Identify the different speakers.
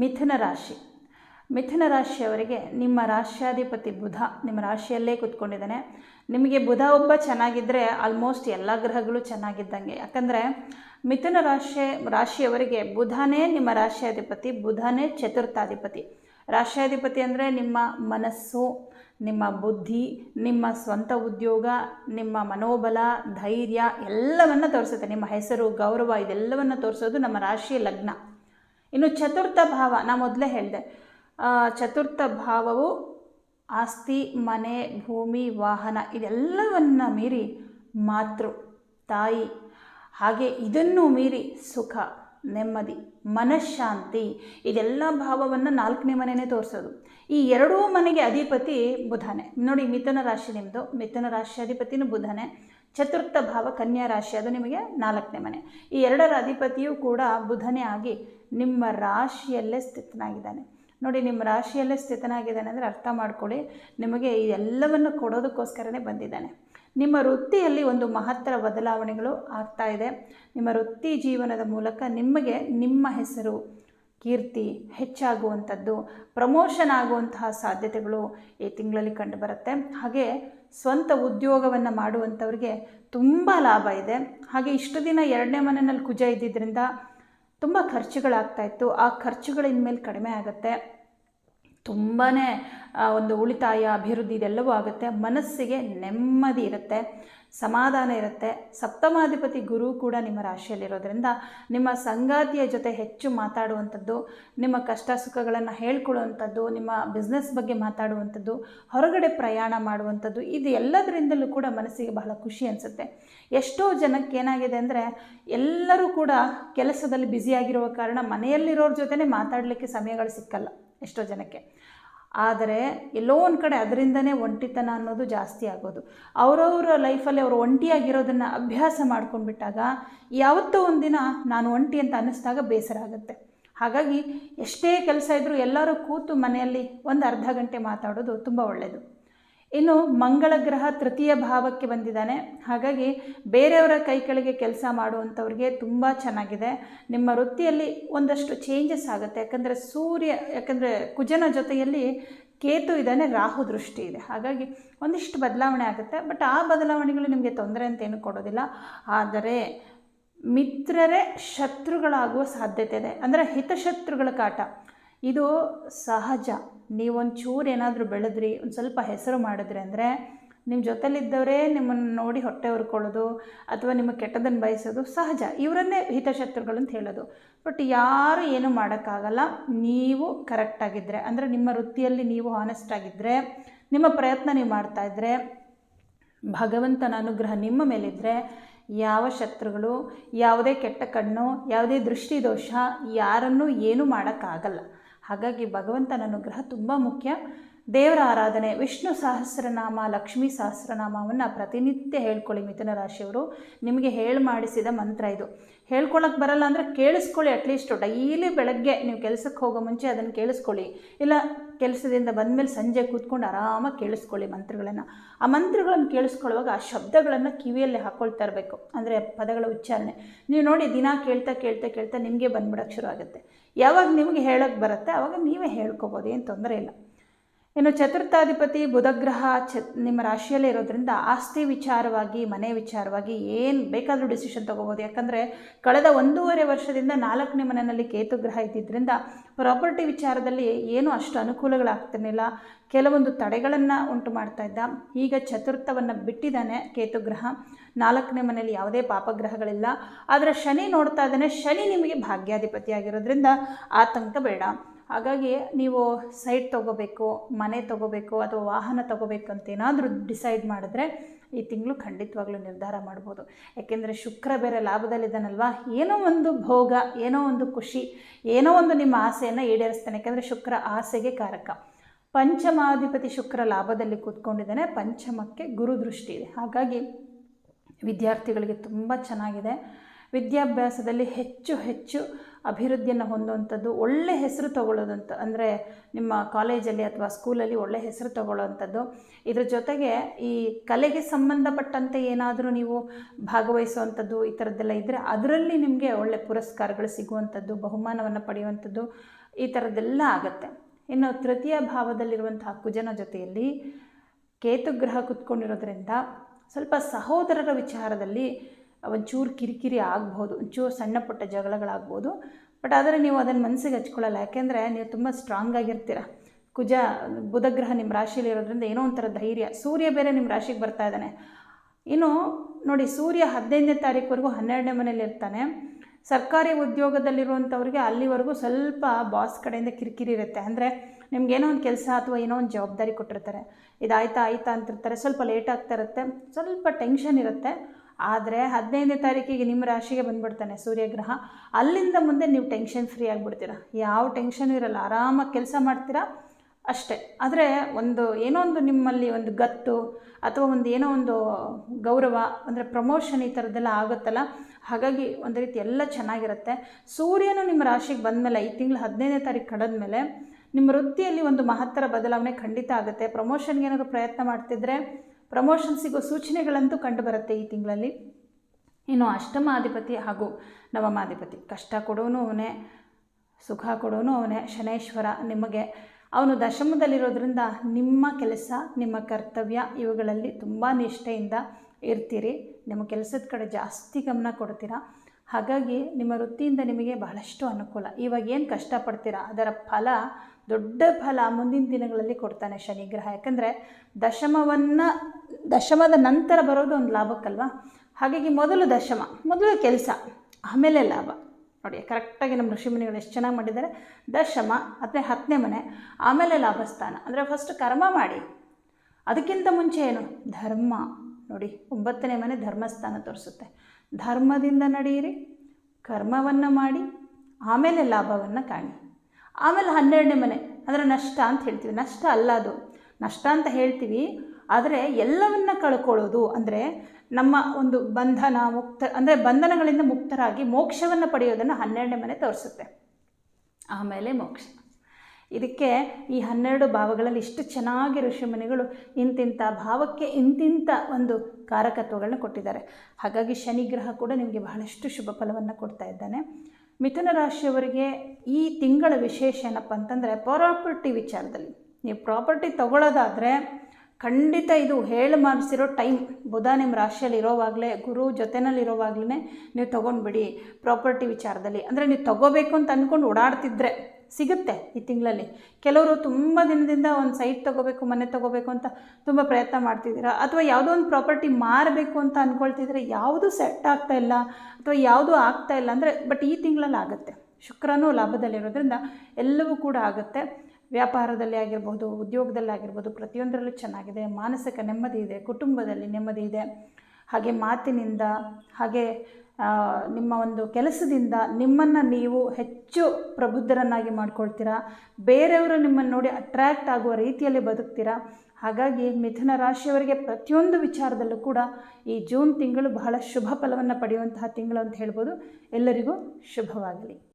Speaker 1: ಮಿಥುನ ರಾಶಿ. ಮಿಥುನ ರಾಶಿಯವರಿಗೆ ನಿಮ್ಮ ರಾಶ್ಯಾಧಿಪತಿ ಬುಧ ನಿಮ್ಮ ರಾಶಿಯಲ್ಲೇ ಕೂತ್ಕೊಂಡಿದ್ದಾನೆ. ನಿಮಗೆ ಬುಧ ಒಬ್ಬ ಚೆನ್ನಾಗಿದ್ದರೆ ಆಲ್ಮೋಸ್ಟ್ ಎಲ್ಲ ಗ್ರಹಗಳು ಚೆನ್ನಾಗಿದ್ದಂಗೆ. ಯಾಕಂದರೆ ಮಿಥುನ ರಾಶಿ, ರಾಶಿಯವರಿಗೆ ಬುಧನೇ ನಿಮ್ಮ ರಾಶ್ಯಾಧಿಪತಿ ಬುಧನೇ ಚತುರ್ಥಾಧಿಪತಿ. ರಾಶ್ಯಾಧಿಪತಿ ಅಂದರೆ ನಿಮ್ಮ ಮನಸ್ಸು, ನಿಮ್ಮ ಬುದ್ಧಿ, ನಿಮ್ಮ ಸ್ವಂತ ಉದ್ಯೋಗ, ನಿಮ್ಮ ಮನೋಬಲ, ಧೈರ್ಯ ಎಲ್ಲವನ್ನು ತೋರಿಸುತ್ತೆ. ನಿಮ್ಮ ಹೆಸರು, ಗೌರವ, ಇದೆಲ್ಲವನ್ನು ತೋರಿಸೋದು ನಮ್ಮ ರಾಶಿಯ ಲಗ್ನ. ಇನ್ನು ಚತುರ್ಥ ಭಾವ, ನಾ ಮೊದಲೇ ಹೇಳಿದೆ. ಚತುರ್ಥ ಭಾವವು ಆಸ್ತಿ, ಮನೆ, ಭೂಮಿ, ವಾಹನ ಇದೆಲ್ಲವನ್ನು ಮೀರಿ ಮಾತೃ, ತಾಯಿ. ಹಾಗೆ ಇದನ್ನು ಮೀರಿ ಸುಖ, ನೆಮ್ಮದಿ, ಮನಃಶಾಂತಿ ಇದೆಲ್ಲ ಭಾವವನ್ನು ನಾಲ್ಕನೇ ಮನೆಯೇ ತೋರಿಸೋದು. ಈ ಎರಡೂ ಮನೆಗೆ ಅಧಿಪತಿ ಬುಧನೇ. ನೋಡಿ, ಮಿಥುನ ರಾಶಿ ನಿಮ್ಮದು ಮಿಥುನ ರಾಶಿ ಅಧಿಪತಿನೂ ಬುಧನೇ. ಚತುರ್ಥ ಭಾವ ಕನ್ಯಾ ರಾಶಿ, ಅದು ನಿಮಗೆ ನಾಲ್ಕನೇ ಮನೆ. ಈ ಎರಡರ ಅಧಿಪತಿಯೂ ಕೂಡ ಬುಧನೇ ಆಗಿ ನಿಮ್ಮ ರಾಶಿಯಲ್ಲೇ ಸ್ಥಿತನಾಗಿದ್ದಾನೆ. ನೋಡಿ, ನಿಮ್ಮ ರಾಶಿಯಲ್ಲೇ ಸ್ಥಿತನಾಗಿದ್ದಾನೆ ಅಂದರೆ ಅರ್ಥ ಮಾಡ್ಕೊಳ್ಳಿ, ನಿಮಗೆ ಇದೆಲ್ಲವನ್ನು ಕೊಡೋದಕ್ಕೋಸ್ಕರನೇ ಬಂದಿದ್ದಾನೆ. ನಿಮ್ಮ ವೃತ್ತಿಯಲ್ಲಿ ಒಂದು ಮಹತ್ತರ ಬದಲಾವಣೆಗಳು ಆಗ್ತಾ ಇದೆ. ನಿಮ್ಮ ವೃತ್ತಿ ಜೀವನದ ಮೂಲಕ ನಿಮಗೆ ನಿಮ್ಮ ಹೆಸರು ಕೀರ್ತಿ ಹೆಚ್ಚಾಗುವಂಥದ್ದು ಪ್ರಮೋಷನ್ ಆಗುವಂತಹ ಸಾಧ್ಯತೆಗಳು ಈ ತಿಂಗಳಲ್ಲಿ ಕಂಡುಬರುತ್ತೆ ಹಾಗೆ ಸ್ವಂತ ಉದ್ಯೋಗವನ್ನು ಮಾಡುವಂಥವ್ರಿಗೆ ತುಂಬ ಲಾಭ ಇದೆ. ಹಾಗೆ ಇಷ್ಟು ದಿನ ಎರಡನೇ ಮನೆಯಲ್ಲಿ ಕುಜ ಇದ್ದಿದ್ದರಿಂದ ತುಂಬ ಖರ್ಚುಗಳಾಗ್ತಾಯಿತ್ತು ಆ ಖರ್ಚುಗಳು ಇನ್ಮೇಲೆ ಕಡಿಮೆ ಆಗುತ್ತೆ. ತುಂಬಾ ಒಂದು ಉಳಿತಾಯ, ಅಭಿವೃದ್ಧಿ ಇದೆಲ್ಲವೂ ಆಗುತ್ತೆ. ಮನಸ್ಸಿಗೆ ನೆಮ್ಮದಿ ಇರುತ್ತೆ, ಸಮಾಧಾನ ಇರುತ್ತೆ. ಸಪ್ತಮಾಧಿಪತಿ ಗುರು ಕೂಡ ನಿಮ್ಮ ರಾಶಿಯಲ್ಲಿರೋದ್ರಿಂದ ನಿಮ್ಮ ಸಂಗಾತಿಯ ಜೊತೆ ಹೆಚ್ಚು ಮಾತಾಡುವಂಥದ್ದು, ನಿಮ್ಮ ಕಷ್ಟ ಸುಖಗಳನ್ನು ಹೇಳ್ಕೊಳ್ಳುವಂಥದ್ದು, ನಿಮ್ಮ ಬಿಸ್ನೆಸ್ ಬಗ್ಗೆ ಮಾತಾಡುವಂಥದ್ದು, ಹೊರಗಡೆ ಪ್ರಯಾಣ ಮಾಡುವಂಥದ್ದು, ಇದು ಎಲ್ಲದರಿಂದಲೂ ಕೂಡ ಮನಸ್ಸಿಗೆ ಬಹಳ ಖುಷಿ ಅನಿಸುತ್ತೆ. ಎಷ್ಟೋ ಜನಕ್ಕೆ ಏನಾಗಿದೆ ಅಂದರೆ, ಎಲ್ಲರೂ ಕೂಡ ಕೆಲಸದಲ್ಲಿ ಬ್ಯುಸಿಯಾಗಿರುವ ಕಾರಣ ಮನೆಯಲ್ಲಿರೋರ ಜೊತೆನೇ ಮಾತಾಡಲಿಕ್ಕೆ ಸಮಯಗಳು ಸಿಕ್ಕಲ್ಲ. ಎಷ್ಟೋ ಜನಕ್ಕೆ. ಆದರೆ ಎಲ್ಲೋ ಒಂದು ಕಡೆ ಅದರಿಂದನೇ ಒಂಟಿತನ ಅನ್ನೋದು ಜಾಸ್ತಿ ಆಗೋದು. ಅವರವರ ಲೈಫಲ್ಲಿ ಅವರು ಒಂಟಿಯಾಗಿರೋದನ್ನು ಅಭ್ಯಾಸ ಮಾಡ್ಕೊಂಡ್ಬಿಟ್ಟಾಗ ಯಾವತ್ತೋ ಒಂದಿನ ನಾನು ಒಂಟಿ ಅಂತ ಅನ್ನಿಸ್ದಾಗ ಬೇಸರ ಆಗುತ್ತೆ. ಹಾಗಾಗಿ ಎಷ್ಟೇ ಕೆಲಸ ಇದ್ದರೂ ಎಲ್ಲರೂ ಕೂತು ಮನೆಯಲ್ಲಿ ಒಂದು ಅರ್ಧ ಗಂಟೆ ಮಾತಾಡೋದು ತುಂಬ ಒಳ್ಳೆಯದು ಇನ್ನು ಮಂಗಳ ಗ್ರಹ ತೃತೀಯ ಭಾವಕ್ಕೆ ಬಂದಿದ್ದಾನೆ. ಹಾಗಾಗಿ ಬೇರೆಯವರ ಕೈ ಕೆಳಗೆ ಕೆಲಸ ಮಾಡುವಂಥವ್ರಿಗೆ ತುಂಬ ಚೆನ್ನಾಗಿದೆ. ನಿಮ್ಮ ವೃತ್ತಿಯಲ್ಲಿ ಒಂದಷ್ಟು ಚೇಂಜಸ್ ಆಗುತ್ತೆ. ಯಾಕಂದರೆ ಸೂರ್ಯ, ಯಾಕಂದರೆ ಕುಜನ ಜೊತೆಯಲ್ಲಿ ಕೇತು ಇದ್ದಾನೆ, ರಾಹು ದೃಷ್ಟಿ ಇದೆ. ಹಾಗಾಗಿ ಒಂದಿಷ್ಟು ಬದಲಾವಣೆ ಆಗುತ್ತೆ. ಬಟ್ ಆ ಬದಲಾವಣೆಗಳು ನಿಮಗೆ ತೊಂದರೆ ಅಂತ ಏನು ಕೊಡೋದಿಲ್ಲ. ಆದರೆ ಮಿತ್ರರೇ ಶತ್ರುಗಳಾಗುವ ಸಾಧ್ಯತೆ ಇದೆ. ಅಂದರೆ ಹಿತಶತ್ರುಗಳ ಕಾಟ. ಇದು ಸಹಜ. ನೀವೊಂಚೂರು ಏನಾದರೂ ಬೆಳೆದ್ರಿ, ಒಂದು ಸ್ವಲ್ಪ ಹೆಸರು ಮಾಡಿದ್ರಿ ಅಂದರೆ ನಿಮ್ಮ ಜೊತೆಲಿದ್ದವರೇ ನಿಮ್ಮನ್ನು ನೋಡಿ ಹೊಟ್ಟೆ ಹೊರ್ಕೊಳ್ಳೋದು ಅಥವಾ ನಿಮ್ಮ ಕೆಟ್ಟದನ್ನು ಬಯಸೋದು ಸಹಜ. ಇವರನ್ನೇ ಹಿತಶತ್ರುಗಳು ಅಂತ ಹೇಳೋದು. ಬಟ್ ಯಾರು ಏನು ಮಾಡೋಕ್ಕಾಗಲ್ಲ. ನೀವು ಕರೆಕ್ಟಾಗಿದ್ದರೆ ಅಂದರೆ ನಿಮ್ಮ ವೃತ್ತಿಯಲ್ಲಿ ನೀವು ಹಾನೆಸ್ಟ್ ಆಗಿದ್ದರೆ ನಿಮ್ಮ ಪ್ರಯತ್ನ ನೀವು ಮಾಡ್ತಾಯಿದ್ರೆ ಭಗವಂತನ ಅನುಗ್ರಹ ನಿಮ್ಮ ಮೇಲಿದ್ದರೆ ಯಾವ ಶತ್ರುಗಳು, ಯಾವುದೇ ಕೆಟ್ಟ ಕಣ್ಣು, ಯಾವುದೇ ದೃಷ್ಟಿದೋಷ ಯಾರನ್ನೂ ಏನೂ ಮಾಡೋಕ್ಕಾಗಲ್ಲ. ಹಾಗಾಗಿ ಭಗವಂತನ ಅನುಗ್ರಹ ತುಂಬ ಮುಖ್ಯ. ದೇವರ ಆರಾಧನೆ, ವಿಷ್ಣು ಸಹಸ್ರನಾಮ, ಲಕ್ಷ್ಮೀ ಸಹಸ್ರನಾಮವನ್ನು ಪ್ರತಿನಿತ್ಯ ಹೇಳ್ಕೊಳ್ಳಿ ಮಿಥುನ ರಾಶಿಯವರು. ನಿಮಗೆ ಹೇಳಿ ಮಾಡಿಸಿದ ಮಂತ್ರ ಇದು. ಹೇಳ್ಕೊಳಕ್ಕೆ ಬರಲ್ಲ ಅಂದರೆ ಕೇಳಿಸ್ಕೊಳ್ಳಿ ಅಟ್ಲೀಸ್ಟು ಡೈಲಿ ಬೆಳಗ್ಗೆ ನೀವು ಕೆಲಸಕ್ಕೆ ಹೋಗೋ ಮುಂಚೆ ಅದನ್ನು ಕೇಳಿಸ್ಕೊಳ್ಳಿ. ಇಲ್ಲ ಕೆಲಸದಿಂದ ಬಂದಮೇಲೆ ಸಂಜೆ ಕೂತ್ಕೊಂಡು ಆರಾಮಾಗಿ ಕೇಳಿಸ್ಕೊಳ್ಳಿ ಮಂತ್ರಗಳನ್ನು. ಆ ಮಂತ್ರಗಳನ್ನು ಕೇಳಿಸ್ಕೊಳ್ಳುವಾಗ ಆ ಶಬ್ದಗಳನ್ನು ಕಿವಿಯಲ್ಲಿ ಹಾಕ್ಕೊಳ್ತಾ ಇರಬೇಕು. ಅಂದರೆ ಪದಗಳ ಉಚ್ಚಾರಣೆ. ನೀವು ನೋಡಿ ದಿನ ಕೇಳ್ತಾ ಕೇಳ್ತಾ ಕೇಳ್ತಾ ನಿಮಗೆ ಬಂದ್ಬಿಡೋಕ್ಕೆ ಶುರು ಆಗುತ್ತೆ. ಯಾವಾಗ ನಿಮಗೆ ಹೇಳೋಕ್ಕೆ ಬರುತ್ತೆ ಆವಾಗ ನೀವೇ ಹೇಳ್ಕೊಬೋದು, ಏನು ತೊಂದರೆ ಇಲ್ಲ. ಇನ್ನು ಚತುರ್ಥಾಧಿಪತಿ ಬುಧಗ್ರಹ ಚ ನಿಮ್ಮ ರಾಶಿಯಲ್ಲೇ ಇರೋದ್ರಿಂದ ಆಸ್ತಿ ವಿಚಾರವಾಗಿ, ಮನೆ ವಿಚಾರವಾಗಿ ಏನು ಬೇಕಾದರೂ ಡಿಸಿಷನ್ ತೊಗೋಬೋದು. ಯಾಕಂದರೆ ಕಳೆದ ಒಂದೂವರೆ ವರ್ಷದಿಂದ ನಾಲ್ಕನೇ ಮನೆಯಲ್ಲಿ ಕೇತು ಗ್ರಹ ಇದ್ದಿದ್ದರಿಂದ ಪ್ರಾಪರ್ಟಿ ವಿಚಾರದಲ್ಲಿ ಏನೂ ಅಷ್ಟು ಅನುಕೂಲಗಳಾಗ್ತಿರ್ಲಿಲ್ಲ. ಕೆಲವೊಂದು ತಡೆಗಳನ್ನು ಉಂಟು ಮಾಡ್ತಾ ಇದ್ದ. ಈಗ ಚತುರ್ಥವನ್ನು ಬಿಟ್ಟಿದ್ದಾನೆ ಕೇತುಗ್ರಹ ನಾಲ್ಕನೇ ಮನೆಯಲ್ಲಿ ಯಾವುದೇ ಪಾಪಗ್ರಹಗಳಿಲ್ಲ. ಆದರೆ ಶನಿ ನೋಡ್ತಾ ಇದ್ದಾನೆ. ಶನಿ ನಿಮಗೆ ಭಾಗ್ಯಾಧಿಪತಿ ಆಗಿರೋದ್ರಿಂದ ಆತಂಕ ಬೇಡ. ಹಾಗಾಗಿ ನೀವು ಸೈಟ್ ತೊಗೋಬೇಕು, ಮನೆ ತೊಗೋಬೇಕು ಅಥವಾ ವಾಹನ ತೊಗೋಬೇಕು ಅಂತ ಏನಾದರೂ ಡಿಸೈಡ್ ಮಾಡಿದ್ರೆ ಈ ತಿಂಗಳು ಖಂಡಿತವಾಗ್ಲೂ ನಿರ್ಧಾರ ಮಾಡ್ಬೋದು. ಯಾಕೆಂದರೆ ಶುಕ್ರ ಬೇರೆ ಲಾಭದಲ್ಲಿದ್ದಾನಲ್ವಾ? ಏನೋ ಒಂದು ಭೋಗ, ಏನೋ ಒಂದು ಖುಷಿ, ಏನೋ ಒಂದು ನಿಮ್ಮ ಆಸೆಯನ್ನು ಈಡೇರಿಸ್ತಾನೆ. ಯಾಕೆಂದರೆ ಶುಕ್ರ ಆಸೆಗೆ ಕಾರಕ. ಪಂಚಮಾಧಿಪತಿ ಶುಕ್ರ ಲಾಭದಲ್ಲಿ ಕೂತ್ಕೊಂಡಿದ್ದಾನೆ. ಪಂಚಮಕ್ಕೆ ಗುರು ದೃಷ್ಟಿ ಇದೆ. ಹಾಗಾಗಿ ವಿದ್ಯಾರ್ಥಿಗಳಿಗೆ ತುಂಬ ಚೆನ್ನಾಗಿದೆ. ವಿದ್ಯಾಭ್ಯಾಸದಲ್ಲಿ ಹೆಚ್ಚು ಹೆಚ್ಚು ಅಭಿವೃದ್ಧಿಯನ್ನು ಹೊಂದುವಂಥದ್ದು, ಒಳ್ಳೆ ಹೆಸರು ತಗೊಳ್ಳೋದಂತ, ಅಂದರೆ ನಿಮ್ಮ ಕಾಲೇಜಲ್ಲಿ ಅಥವಾ ಸ್ಕೂಲಲ್ಲಿ ಒಳ್ಳೆ ಹೆಸರು ತಗೊಳ್ಳೋವಂಥದ್ದು. ಇದ್ರ ಜೊತೆಗೆ ಈ ಕಲೆಗೆ ಸಂಬಂಧಪಟ್ಟಂತೆ ಏನಾದರೂ ನೀವು ಭಾಗವಹಿಸುವಂಥದ್ದು, ಈ ಥರದ್ದೆಲ್ಲ ಇದ್ದರೆ ಅದರಲ್ಲಿ ನಿಮಗೆ ಒಳ್ಳೆ ಪುರಸ್ಕಾರಗಳು ಸಿಗುವಂಥದ್ದು, ಬಹುಮಾನವನ್ನು ಪಡೆಯುವಂಥದ್ದು ಈ ಥರದ್ದೆಲ್ಲ ಆಗುತ್ತೆ. ಇನ್ನು ತೃತೀಯ ಭಾವದಲ್ಲಿರುವಂತಹ ಕುಜನ ಜೊತೆಯಲ್ಲಿ ಕೇತುಗ್ರಹ ಕುತ್ಕೊಂಡಿರೋದ್ರಿಂದ ಸ್ವಲ್ಪ ಸಹೋದರರ ವಿಚಾರದಲ್ಲಿ ಒಂಚೂರು ಕಿರಿಕಿರಿ ಆಗ್ಬೋದು ಒಂಚೂರು ಸಣ್ಣ ಪುಟ್ಟ ಜಗಳಗಳಾಗ್ಬೋದು. ಬಟ್ ಆದರೆ ನೀವು ಅದನ್ನು ಮನಸ್ಸಿಗೆ ಹಚ್ಕೊಳ್ಳಲ್ಲ. ಯಾಕೆಂದರೆ ನೀವು ತುಂಬ ಸ್ಟ್ರಾಂಗ್ ಆಗಿರ್ತೀರ. ಕುಜ ಬುಧಗ್ರಹ ನಿಮ್ಮ ರಾಶಿಯಲ್ಲಿ ಇರೋದ್ರಿಂದ ಏನೋ ಒಂಥರ ಧೈರ್ಯ. ಸೂರ್ಯ ಬೇರೆ ನಿಮ್ಮ ರಾಶಿಗೆ ಬರ್ತಾ ಇದ್ದಾನೆ. ಇನ್ನು ನೋಡಿ, ಸೂರ್ಯ ಹದಿನೈದನೇ ತಾರೀಕುವರೆಗೂ ಹನ್ನೆರಡನೇ ಮನೇಲಿ ಇರ್ತಾನೆ. ಸರ್ಕಾರಿ ಉದ್ಯೋಗದಲ್ಲಿರುವಂಥವ್ರಿಗೆ ಅಲ್ಲಿವರೆಗೂ ಸ್ವಲ್ಪ ಬಾಸ್ ಕಡೆಯಿಂದ ಕಿರಿಕಿರಿ ಇರುತ್ತೆ. ಅಂದರೆ ನಿಮ್ಗೆ ಏನೋ ಒಂದು ಕೆಲಸ ಅಥವಾ ಏನೋ ಒಂದು ಜವಾಬ್ದಾರಿ ಕೊಟ್ಟಿರ್ತಾರೆ. ಇದಾಯ್ತಾ, ಆಯ್ತಾ ಅಂತಿರ್ತಾರೆ. ಸ್ವಲ್ಪ ಲೇಟ್ ಆಗ್ತಾ ಇರುತ್ತೆ. ಸ್ವಲ್ಪ ಟೆನ್ಷನ್ ಇರುತ್ತೆ. ಆದರೆ ಹದಿನೈದನೇ ತಾರೀಕಿಗೆ ನಿಮ್ಮ ರಾಶಿಗೆ ಬಂದ್ಬಿಡ್ತಾನೆ ಸೂರ್ಯಗ್ರಹ. ಅಲ್ಲಿಂದ ಮುಂದೆ ನೀವು ಟೆನ್ಷನ್ ಫ್ರೀ ಆಗಿಬಿಡ್ತೀರ. ಯಾವ ಟೆನ್ಷನ್ ಇರಲ್ಲ. ಆರಾಮಾಗಿ ಕೆಲಸ ಮಾಡ್ತೀರಾ? ಅಷ್ಟೇ. ಆದರೆ ಒಂದು ಏನೋ ಒಂದು ನಿಮ್ಮಲ್ಲಿ ಒಂದು ಗತ್ತು ಅಥವಾ ಒಂದು ಏನೋ ಒಂದು ಗೌರವ, ಅಂದರೆ ಪ್ರಮೋಷನ್ ಈ ಥರದ್ದೆಲ್ಲ ಆಗುತ್ತಲ್ಲ? ಹಾಗಾಗಿ ಒಂದು ರೀತಿ ಎಲ್ಲ ಚೆನ್ನಾಗಿರುತ್ತೆ. ಸೂರ್ಯನು ನಿಮ್ಮ ರಾಶಿಗೆ ಬಂದಮೇಲೆ ಈ ತಿಂಗಳು ಹದಿನೈದನೇ ತಾರೀಕು ಮೇಲೆ ನಿಮ್ಮ ವೃತ್ತಿಯಲ್ಲಿ ಒಂದು ಮಹತ್ತರ ಬದಲಾವಣೆ ಖಂಡಿತ ಆಗುತ್ತೆ. ಪ್ರಮೋಷನ್ಗೆ ಏನಾದರೂ ಪ್ರಯತ್ನ ಮಾಡ್ತಿದ್ರೆ ಪ್ರಮೋಷನ್ ಸಿಗೋ ಸೂಚನೆಗಳಂತೂ ಕಂಡುಬರುತ್ತೆ ಈ ತಿಂಗಳಲ್ಲಿ. ಇನ್ನು ಅಷ್ಟಮಾಧಿಪತಿ ಹಾಗೂ ನವಮಾಧಿಪತಿ ಕಷ್ಟ ಕೊಡೋನು ಅವನೇ, ಸುಖ ಕೊಡೋನು ಅವನೇ, ಶನೇಶ್ವರ ನಿಮಗೆ. ಅವನು ದಶಮದಲ್ಲಿರೋದ್ರಿಂದ ನಿಮ್ಮ ಕೆಲಸ, ನಿಮ್ಮ ಕರ್ತವ್ಯ ಇವುಗಳಲ್ಲಿ ತುಂಬ ನಿಷ್ಠೆಯಿಂದ ಇರ್ತೀರಿ. ನಿಮ್ಮ ಕೆಲಸದ ಕಡೆ ಜಾಸ್ತಿ ಗಮನ ಕೊಡ್ತೀರಾ? ಹಾಗಾಗಿ ನಿಮ್ಮ ವೃತ್ತಿಯಿಂದ ನಿಮಗೆ ಬಹಳಷ್ಟು ಅನುಕೂಲ. ಇವಾಗ ಏನು ಕಷ್ಟಪಡ್ತೀರಾ? ಅದರ ಫಲ ದೊಡ್ಡ ಫಲ ಮುಂದಿನ ದಿನಗಳಲ್ಲಿ ಕೊಡ್ತಾನೆ ಶನಿಗ್ರಹ ಯಾಕಂದರೆ ದಶಮವನ್ನು, ದಶಮದ ನಂತರ ಬರೋದು ಒಂದು ಲಾಭಕ್ಕಲ್ವಾ? ಹಾಗಾಗಿ ಮೊದಲು ದಶಮ, ಮೊದಲು ಕೆಲಸ, ಆಮೇಲೆ ಲಾಭ. ನೋಡಿ ಕರೆಕ್ಟಾಗಿ ನಮ್ಮ ಋಷಿಮುನಿಗಳು ಎಷ್ಟು ಚೆನ್ನಾಗಿ ಮಾಡಿದ್ದಾರೆ. ದಶಮ ಅಥವಾ ಹತ್ತನೇ ಮನೆ, ಆಮೇಲೆ ಲಾಭಸ್ಥಾನ. ಅಂದರೆ ಫಸ್ಟ್ ಕರ್ಮ ಮಾಡಿ. ಅದಕ್ಕಿಂತ ಮುಂಚೆ ಏನು? ಧರ್ಮ. ನೋಡಿ, ಒಂಬತ್ತನೇ ಮನೆ ಧರ್ಮಸ್ಥಾನ ತೋರಿಸುತ್ತೆ. ಧರ್ಮದಿಂದ ನಡೆಯಿರಿ, ಕರ್ಮವನ್ನು ಮಾಡಿ, ಆಮೇಲೆ ಲಾಭವನ್ನು ಕಾಣಿ. ಆಮೇಲೆ ಹನ್ನೆರಡನೇ ಮನೆ, ಅಂದರೆ ನಷ್ಟ ಅಂತ ಹೇಳ್ತೀವಿ. ನಷ್ಟ ಅಲ್ಲ ಅದು. ನಷ್ಟ ಅಂತ ಹೇಳ್ತೀವಿ. ಆದರೆ ಎಲ್ಲವನ್ನ ಕಳ್ಕೊಳ್ಳೋದು ಅಂದರೆ ನಮ್ಮ ಒಂದು ಬಂಧನ ಮುಕ್ತ, ಅಂದರೆ ಬಂಧನಗಳಿಂದ ಮುಕ್ತರಾಗಿ ಮೋಕ್ಷವನ್ನು ಪಡೆಯೋದನ್ನು ಹನ್ನೆರಡನೇ ಮನೆ ತೋರಿಸುತ್ತೆ. ಆಮೇಲೆ ಮೋಕ್ಷ. ಇದಕ್ಕೆ ಈ ಹನ್ನೆರಡು ಭಾವಗಳಲ್ಲಿ ಇಷ್ಟು ಚೆನ್ನಾಗಿ ಋಷಿಮುನಿಗಳು ಇಂತಿಂಥ ಭಾವಕ್ಕೆ ಇಂತಿಂಥ ಒಂದು ಕಾರಕತ್ವಗಳನ್ನ ಕೊಟ್ಟಿದ್ದಾರೆ. ಹಾಗಾಗಿ ಶನಿಗ್ರಹ ಕೂಡ ನಿಮಗೆ ಬಹಳಷ್ಟು ಶುಭ ಫಲವನ್ನು ಕೊಡ್ತಾ ಇದ್ದಾನೆ. ಮಿಥುನ ರಾಶಿಯವರಿಗೆ ಈ ತಿಂಗಳ ವಿಶೇಷ ಏನಪ್ಪ ಅಂತಂದರೆ ಪ್ರಾಪರ್ಟಿ ವಿಚಾರದಲ್ಲಿ. ನೀವು ಪ್ರಾಪರ್ಟಿ ತಗೊಳ್ಳೋದಾದರೆ ಖಂಡಿತ ಇದು ಹೇಳಿ ಮಾಡಿಸಿರೋ ಟೈಮ್ ಬುಧ ನಿಮ್ಮ ರಾಶಿಯಲ್ಲಿ ಇರೋವಾಗಲೇ, ಗುರು ಜೊತೆನಲ್ಲಿರೋವಾಗ್ಲೇ ನೀವು ತೊಗೊಂಡ್ಬಿಡಿ ಪ್ರಾಪರ್ಟಿ ವಿಚಾರದಲ್ಲಿ. ಅಂದರೆ ನೀವು ತಗೋಬೇಕು ಅಂತ ಅಂದ್ಕೊಂಡು ಓಡಾಡ್ತಿದ್ರೆ. ಸಿಗುತ್ತೆ ಈ ತಿಂಗಳಲ್ಲಿ. ಕೆಲವರು ತುಂಬ ದಿನದಿಂದ ಒಂದು ಸೈಟ್ ತೊಗೋಬೇಕು, ಮನೆ ತೊಗೋಬೇಕು ಅಂತ ತುಂಬ ಪ್ರಯತ್ನ ಮಾಡ್ತಿದ್ದೀರಾ? ಅಥವಾ ಯಾವುದೋ ಒಂದು ಪ್ರಾಪರ್ಟಿ ಮಾರಬೇಕು ಅಂತ ಅಂದ್ಕೊಳ್ತಿದ್ರೆ ಯಾವುದು ಸೆಟ್ ಆಗ್ತಾ ಇಲ್ಲ, ಅಥವಾ ಯಾವುದೂ ಆಗ್ತಾ ಇಲ್ಲ ಅಂದರೆ ಬಟ್ ಈ ತಿಂಗಳಲ್ಲಿ ಆಗುತ್ತೆ. ಶುಕ್ರನೂ ಲಾಭದಲ್ಲಿರೋದ್ರಿಂದ ಎಲ್ಲವೂ ಕೂಡ ಆಗುತ್ತೆ. ವ್ಯಾಪಾರದಲ್ಲಿ ಆಗಿರ್ಬೋದು, ಉದ್ಯೋಗದಲ್ಲಿ ಆಗಿರ್ಬೋದು, ಪ್ರತಿಯೊಂದರಲ್ಲೂ ಚೆನ್ನಾಗಿದೆ. ಮಾನಸಿಕ ನೆಮ್ಮದಿ ಇದೆ, ಕುಟುಂಬದಲ್ಲಿ ನೆಮ್ಮದಿ ಇದೆ. ಹಾಗೆ ಮಾತಿನಿಂದ, ಹಾಗೆ ನಿಮ್ಮ ಒಂದು ಕೆಲಸದಿಂದ ನಿಮ್ಮನ್ನು ನೀವು ಹೆಚ್ಚು ಪ್ರಬುದ್ಧರನ್ನಾಗಿ ಮಾಡ್ಕೊಳ್ತೀರಾ? ಬೇರೆಯವರು ನಿಮ್ಮನ್ನು ನೋಡಿ ಅಟ್ರ್ಯಾಕ್ಟ್ ಆಗುವ ರೀತಿಯಲ್ಲಿ ಬದುಕ್ತೀರಾ? ಹಾಗಾಗಿ ಮಿಥುನ ರಾಶಿಯವರಿಗೆ ಪ್ರತಿಯೊಂದು ವಿಚಾರದಲ್ಲೂ ಕೂಡ ಈ ಜೂನ್ ತಿಂಗಳು ಬಹಳ ಶುಭ ಫಲವನ್ನು ಪಡೆಯುವಂತಹ ತಿಂಗಳು ಅಂತ ಹೇಳ್ಬೋದು. ಎಲ್ಲರಿಗೂ ಶುಭವಾಗಲಿ.